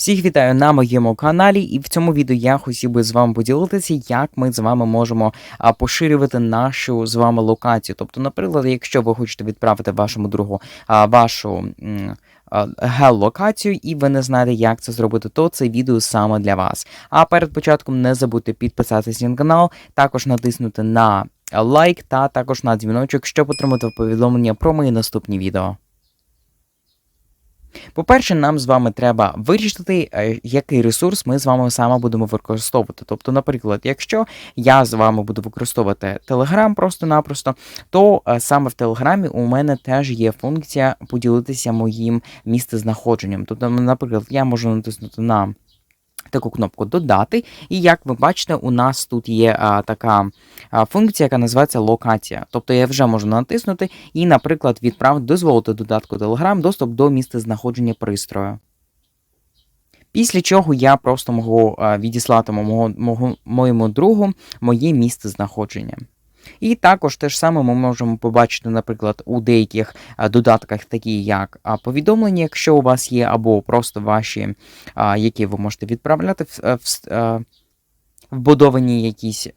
Всіх вітаю на моєму каналі, і в цьому відео я хотів би з вами поділитися, як ми з вами можемо поширювати нашу з вами локацію. Тобто, наприклад, якщо ви хочете відправити вашому другу вашу геолокацію, і ви не знаєте, як це зробити, то це відео саме для вас. А перед початком не забудьте підписатися на канал, також натиснути на лайк та також на дзвіночок, щоб отримати повідомлення про мої наступні відео. По-перше, нам з вами треба вирішити, е, який ресурс ми з вами саме будемо використовувати. Тобто, наприклад, якщо я з вами буду використовувати Telegram просто-напросто, то е, саме в Телеграмі у мене теж є функція поділитися моїм місцезнаходженням. Тобто, наприклад, я можу натиснути на таку кнопку Додати, і як ви бачите, у нас тут є а, така а, функція, яка називається локація. Тобто я вже можу натиснути і, наприклад, відправити, дозволити додатку Telegram доступ до місця знаходження пристрою. Після чого я просто можу відіслати моєму другу моє місце знаходження. І також те ж саме ми можемо побачити, наприклад, у деяких додатках, такі як повідомлення, якщо у вас є, або просто ваші, які ви можете відправляти в, в, в вбудовані якісь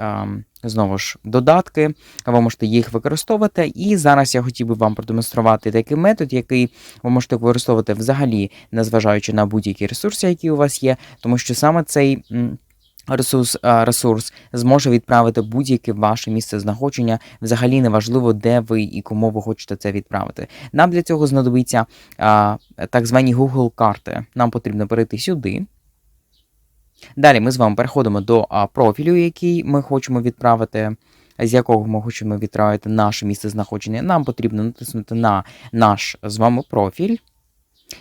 знову ж додатки, ви можете їх використовувати. І зараз я хотів би вам продемонструвати такий метод, який ви можете використовувати взагалі, незважаючи на будь-які ресурси, які у вас є, тому що саме цей. Ресурс, ресурс зможе відправити будь-яке ваше місце знаходження. Взагалі неважливо, де ви і кому ви хочете це відправити. Нам для цього знадобиться а, так звані Google карти. Нам потрібно перейти сюди. Далі ми з вами переходимо до а, профілю, який ми хочемо відправити, з якого ми хочемо відправити наше місце знаходження. Нам потрібно натиснути на наш з вами профіль.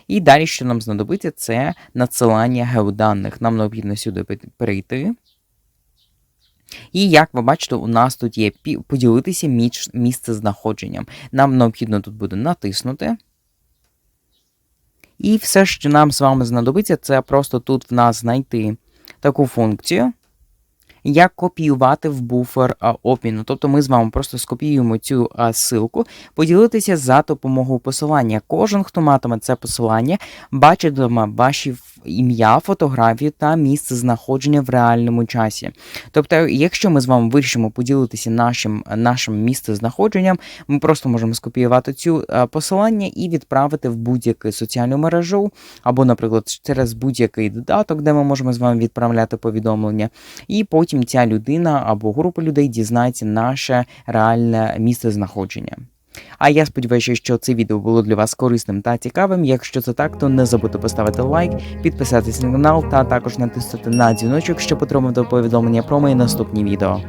І далі, що нам знадобиться, це надсилання геоданих. Нам необхідно сюди перейти. І як ви бачите, у нас тут є поділитися місце знаходженням. Нам необхідно тут буде натиснути. І все, що нам з вами знадобиться, це просто тут в нас знайти таку функцію, як копіювати в буфер обміну. Тобто ми з вами просто скопіюємо цю ссылку, поділитися за допомогою посилання. Кожен, хто матиме це посилання, бачитиме ваші ім'я, фотографію та місце знаходження в реальному часі. Тобто, якщо ми з вами вирішимо поділитися нашим, нашим місцезнаходженням, ми просто можемо скопіювати цю посилання і відправити в будь-яку соціальну мережу, або, наприклад, через будь-який додаток, де ми можемо з вами відправляти повідомлення. І потім ця людина або група людей дізнається наше реальне місце знаходження. А я сподіваюся, що це відео було для вас корисним та цікавим. Якщо це так, то не забудьте поставити лайк, підписатися на канал та також натиснути на дзвіночок, щоб отримати повідомлення про мої наступні відео.